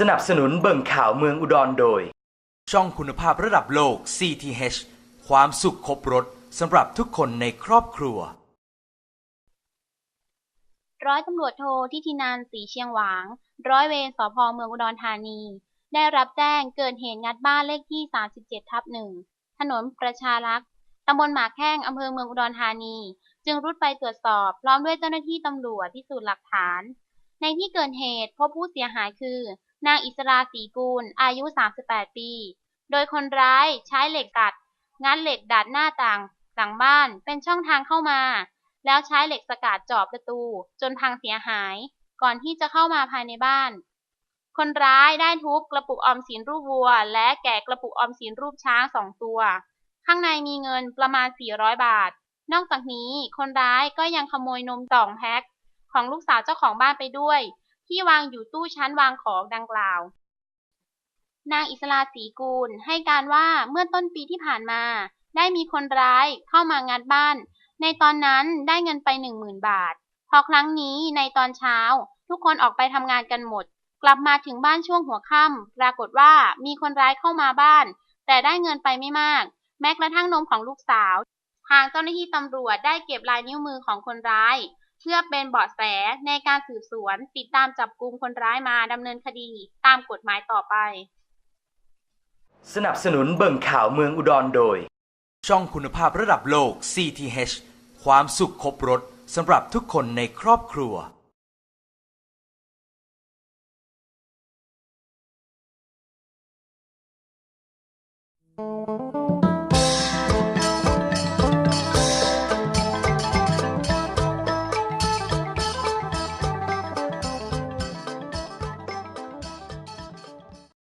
สนับสนุนเบิ่งข่าวเมืองอุดรโดย ช่องคุณภาพระดับโลก CTH ความสุขครบรถสำหรับทุกคนในครอบครัว ร้อยตำรวจโททิตินันท์ศรีเชียงหวาง ร้อยเวรสพเมืองอุดรธานี ได้รับแจ้งเกิดเหตุงัดบ้านเลขที่ 37 ทับหนึ่งถนนประชารักษ์ตำบลหมากแข้งอำเภอเมืองอุดรธานี จึงรุดไปตรวจสอบ พร้อมด้วยเจ้าหน้าที่ตำรวจพิสูจน์หลักฐาน ในที่เกิดเหตุพบผู้เสียหายคือ นางอิสราศรีกูล อายุ 38 ปี โดยคนร้ายใช้เหล็กดัด งัดเหล็กดัดหน้าต่างหลังบ้านเป็นช่องทางเข้ามา แล้วใช้เหล็กสกัดจาะประตู จนพังเสียหาย ก่อนที่จะเข้ามาภายในบ้าน คนร้ายได้ทุบกระปุกออมสินรูปวัว และแกะกระปุกออมสินรูปช้างสองตัว ข้างในมีเงินประมาณ 400 บาท นอกจากนี้คนร้ายก็ยังขโมยนมสองแพ็คของลูกสาวเจ้าของบ้านไปด้วย ที่วางอยู่ตู้ชั้นวางของดังกล่าว นางอิสลาศรีกูลให้การว่าเมื่อต้นปีที่ผ่านมา ได้มีคนร้ายเข้ามางัดบ้าน ในตอนนั้นได้เงินไป10,000บาท พอครั้งนี้ในตอนเช้า ทุกคนออกไปทำงานกันหมด กลับมาถึงบ้านช่วงหัวค่ำปรากฏว่ามีคนร้ายเข้ามาบ้าน แต่ได้เงินไปไม่มาก แม้กระทั่งนมของลูกสาว ทางเจ้าหน้าที่ตำรวจได้เก็บลายนิ้วมือของคนร้าย พื่อเป็นเบาะแสในการสืบสวน ติดตามจับกลุ่มคนร้ายมาดำเนินคดีตามกฎหมายต่อไป สนับสนุนเบิ่งข่าวเมืองอุดรโดย ช่องคุณภาพระดับโลก CTH ความสุขครบรถสำหรับทุกคนในครอบครัว